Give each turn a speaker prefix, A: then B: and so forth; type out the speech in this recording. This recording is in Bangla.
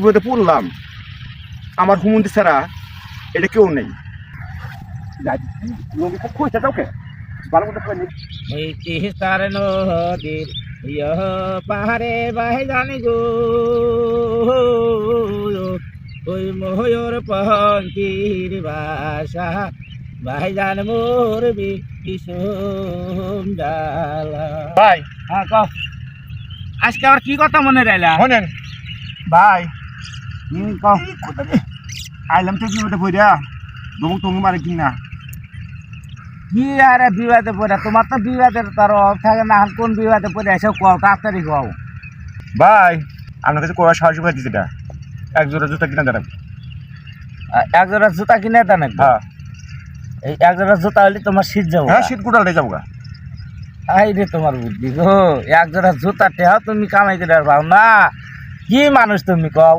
A: বিপদে পড়লাম। আমার হুমন্দি ছাড়া এটা কেউ নেই।
B: তিস্তার নদীর পাহাড়ে বাহে জানি গো ওই ময়ূর পঙ্কির বাসা ভাই জান মোর বিষম জালা।
A: ভাই।
B: হ্যাঁ আজকে আবার কি কথা মনে রাইলা?
A: শোনেন।
B: ভাই হুম কও।
A: আইলাম তো বিপদে পড়া দমক টঙ্গি মারে কিনা
B: কি আরে বিবাদে পড়ে তোমার তো বিবাদের তার অভাব থাকে না। কোন বিবাদে পড়ে এসে কও তাড়াতাড়ি কও।
A: ভাই আপনার কাছে কোয়া সাহায্য করে এটা। এক জোড়া জুতা কিনা
B: আ- এক জোড়া জুতা কিনে দেন।
A: হ্যাঁ।
B: এই এক জোড়া জুতা হলে তোমার শীত যাব
A: হ্যাঁ শীত গোটালে যাব গা।
B: আই রে তোমার বুদ্ধি গো এক জোড়া জুতা টেহা তুমি কামাই করে আর পাও না। কি মানুষ তুমি কও?